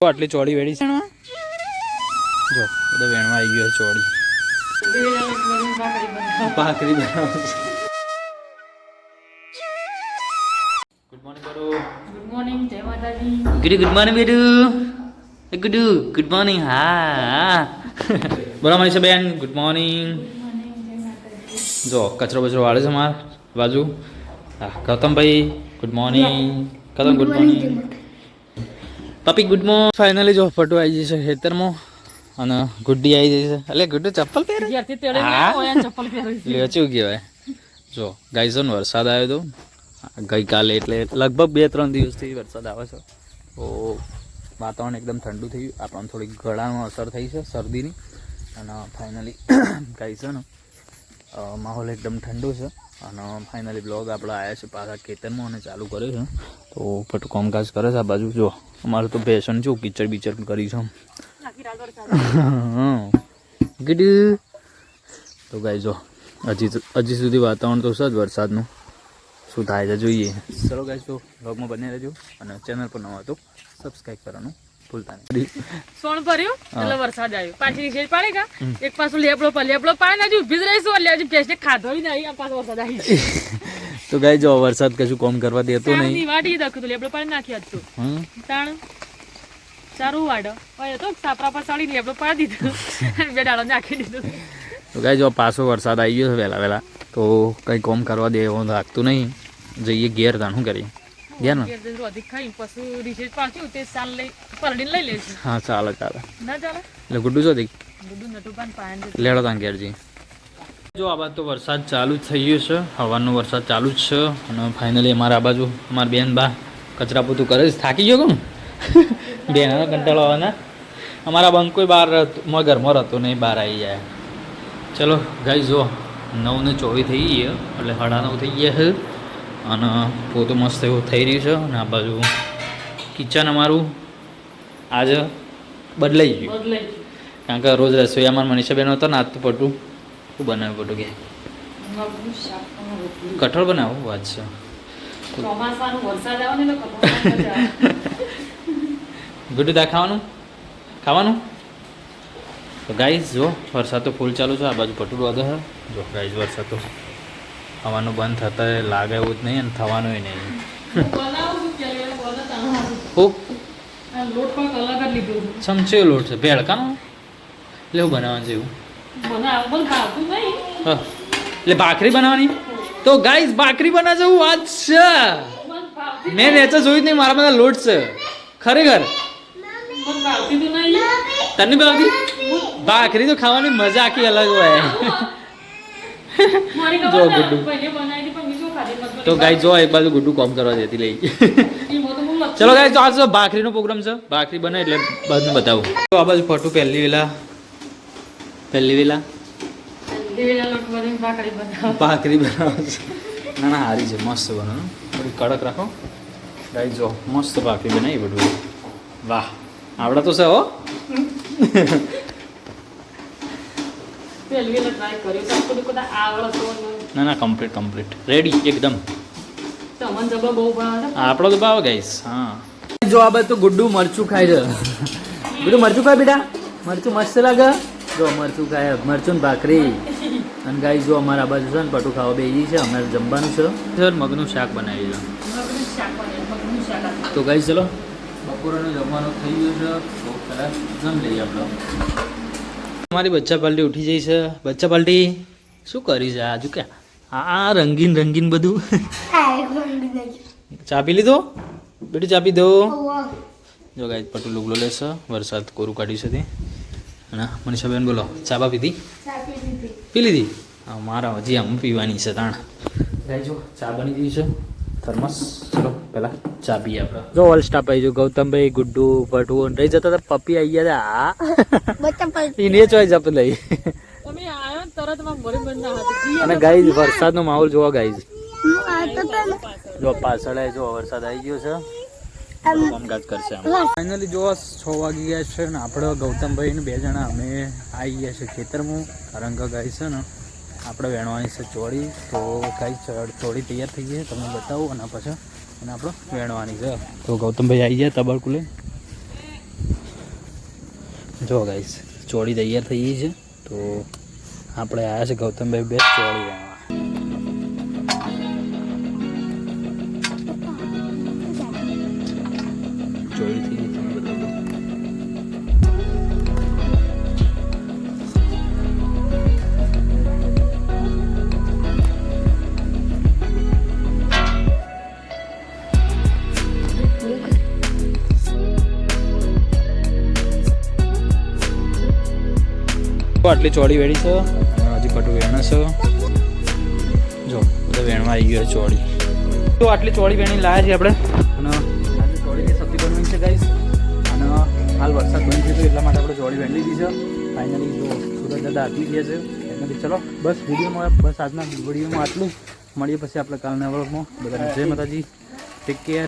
આટલી ચોડી વેડી છે? એમાં? જો બધા વેણમાં આવી ગયો ચોડી ભાખરી ગુડ મોર્નિંગ કરો ગુડ મોર્નિંગ જય માતાજી. ગુડ ગુડ મોર્નિંગ બેટુ ગુડ ગુડ મોર્નિંગ હા. બોલો મનીષા બેન ગુડ મોર્નિંગ જો કચરો બચરો વાળે છે માર બાજુ. હા ગૌતમભાઈ good morning Gautam good morning puppy ગુડમાં ફાઇનલી જો ફોટો આવી જશે ખેતરમાં અને ગુડ્ડી આવી જશે એટલે ગુડ્ડુ ચપ્પલ પહેરે ચપ્પલ પહેરી કહેવાય જો ગાઈઝોન વરસાદ આવ્યો હતો ગઈકાલે એટલે લગભગ બે ત્રણ દિવસથી વરસાદ આવે છે. તો વાતાવરણ એકદમ ઠંડુ થઈ ગયું. આપણને થોડી ગળામાં અસર થઈ છે શરદીની. અને ફાઇનલી ગાઈઝ છે ને માહોલ એકદમ ઠંડુ છે. અને ફાઇનલી બ્લોગ આપણે આવ્યા છે પાછા ખેતરમાં અને ચાલુ કર્યો છે. તો પટુ કામકાજ કરે છે, આ બાજુ જો, અમારું તો ભેસન શું કિચડ બિચર કરી છે વરસાદ. તો ગાઈ જો, હજી હજી સુધી વાતાવરણ તો છે જ વરસાદનું. શું થાય છે જોઈએ. ચલો ગાઈ તો બ્લોગમાં બને રહેજો અને ચેનલ પર નવા તો સબસ્ક્રાઈબ કરવાનું. ભૂલતા નહીં સોણ ભર્યું એટલે વરસાદ આવ્યો. પાછી નીચે પાડી કા? એક પાછું લેબડો પર લેબડો પાડી નાખ્યું ઊભી રહીશું એટલે હજી ભેંસને ખાધો ય નહીં આ પાછો વરસાદ આવી તો ગાઈ જો વરસાદ કશું કોમ કરવા દેતો નહીં. પાડી નાખી હતું તાણ સારું વાડો. હોય તો સાપરા પર સાડી પાડી દીધું. બે ડાળો નાખી દીધું. તો ગાઈ જો પાછો વરસાદ આવી ગયો છે વહેલા વહેલા તો કંઈ કોમ કરવા દે એવું લાગતું નહીં. જઈએ ઘેર તાણ શું કરીએ? ઘેર ને? ઘેર જઈને રોધી ખાઈ પછી રિસેજ પાછું તે સાલ લઈ પલડીને લઈ લેશું હા ચાલે ચાલે. ના ચાલે? એટલે ગુડ્ડુ છો દેખ ગુડુ નટુ પાન લેડો તાન ઘેરજી જો આ બાજુ તો વરસાદ ચાલુ જ થઈ ગયો છે. હવાનો વરસાદ ચાલુ જ છે. અને ફાઇનલી અમારા આ બાજુ અમારા બેન બા કચરા પોતું કરે છે. થાકી ગયો કોણ? બેન કંટાળો આવવાના અમારા બંકો બહાર ઘરમાં રહેતો નહીં બહાર આવી જાય. ચલો ગાઈ જો નવ ને ચોવીસ થઈ ગઈ એટલે સાડા નવ થઈ ગયા છે. અને પોતું મસ્ત એવું થઈ રહ્યું છે અને આ બાજુ કિચન અમારું આજે બદલાઈ ગયું. કારણ કે રોજ રસોઈ અમારા મનીષાબેન હતો ને આતું પટું શું બનાવ્યું પટું કે. કઠોળ બનાવો? વાત છે. ગુડ દા ખાવાનું? ખાવાનું? તો ગાઈઝ જો વરસાદ તો ફૂલ ચાલુ છે. આ બાજુ પટુડું વધે છે. જો ગાઈઝ વરસાદ તો થવાનું બંધ થતા લાગે એવું જ નહીં અને થવાનું નહીં. ચમચો લોટ છે. ભેળકાનો એટલે એવું બનાવવાનું છે એવું. એટલે ભાખરી બનાવવાની? તો ગાઈઝ ભાખરી બનાવજો એવું વાત છે. મેં નેચર જોયું જ નહીં મારા બધા લોટ છે. ખરેખર. તને ભાવતી? ભાખરી તો ખાવાની મજા આખી અલગ હોય. જો ગુડ્ડુ. બનાવી. તો ગાઈ જો એક બાજુ ગુડ્ડુ કોમ કરવા દેતી લઈ. ચલો ગાઈ તો આજ ભાખરીનો પ્રોગ્રામ છે. ભાખરી બને એટલે બધું બતાવું. તો આ બાજુ ફોટો પહેલી વેલા. પહેલી વેલા. ભાખરી બનાવો. બનાવે ના ના હારી છે મસ્ત બને થોડી કડક રાખો. ગાઈ જો મસ્ત ભાખરી બનાવી બધું. વાહ. આવડે તો છે હો. તો આવડતું ને. ના ના કમ્પ્લીટ કમ્પ્લીટ રેડી એકદમ. તમને જબર બહુ ભાવે આપણો તો ભાવ ગાઈસ હા. જો આ બધું તો ગુડ્ડુ મરચું ખાય છે. ગુડ્ડુ મરચું ખાય બેટા? મરચું મસ્ત લાગે? જો મરચું ખાય મરચું ને ભાખરી. અને ગાઈ જો અમારા બાજુ છે ને પટુ ખાવા બેસી છે અમારે જમવાનું છે. સર મગનું શાક બનાવી છે હતું. તો ગાઈ ચલો. બપોરનું જમવાનું થઈ ગયું છે. બહુ ખરાબ જમ લઈએ આપણે. અમારી બચ્ચા પાલટી ઉઠી જઈ છે. બચ્ચા પાલટી, શું કરી છે આજુ કે આ રંગીન રંગીન બધું. ચા પી લીધો? બેટી ચા પી દો. જો ગાય પટુ લુગલો લેશે વરસાદ કોરું કાઢ્યું છે તે. અને મનીષાબેન બોલો, ચા બા પીધી? પી લીધી? હા, મારા હજી આમ પીવાની છે તાણ. ગાય જો, ચા બની ગઈ છે. થર્મસ ચલો. પહેલા ચાબી આપડે. આપણે જો ઓલ સ્ટાફ આવી જો ગૌતમભાઈ ગુડ્ડુ ભટુ રહી જતા હતા પપ્પી આવી ગયા હતા એને ચોઈસ આપણે લઈ. ને ના. અને ગાઈ વરસાદનો માહોલ જોવા ગાઈ જો પાછળ જો વરસાદ આવી ગયો છે. કામકાજ કરશે ફાઇનલી જો છ વાગી ગયા છે ને આપણે ગૌતમભાઈ ને બે જણા અમે આવી ગયા છે ખેતરમાં. કારણ કે ગાય છે ને આપણે વેણવાની છે ચોળી. તો ગાય ચોળી તૈયાર થઈ ગઈ છે તમને બતાવું. અને પછી અને આપણે વેણવાની છે. તો ગૌતમભાઈ આવી ગયા તબરકુ જો ગાઈશ ચોળી તૈયાર થઈ ગઈ છે. તો આપણે આવ્યા છે ગૌતમભાઈ બે ચોળી આટલી ચોડી વેડી છે. હજી કટુ વેણ છે. જો, બધા વેણમાં આવી ગયો છે ચોળી. તો આટલી ચોડી વેણી લાયા છે આપણે. અને આજે ચોળીની સબ્જી બનવાની છે ગાઈસ અને હાલ વરસાદ બંધ તો એટલા માટે આપણે ચોડી વેણી લીધી છે. ફાઇનલી જો સુરત દાદા આટલી ગયા છે, એટલે ચલો, બસ વિડીયોમાં બસ આજના વિડીયોમાં આટલું. મળીએ પછી આપણે કાલના વર્ગમાં બધાને જય માતાજી. Take care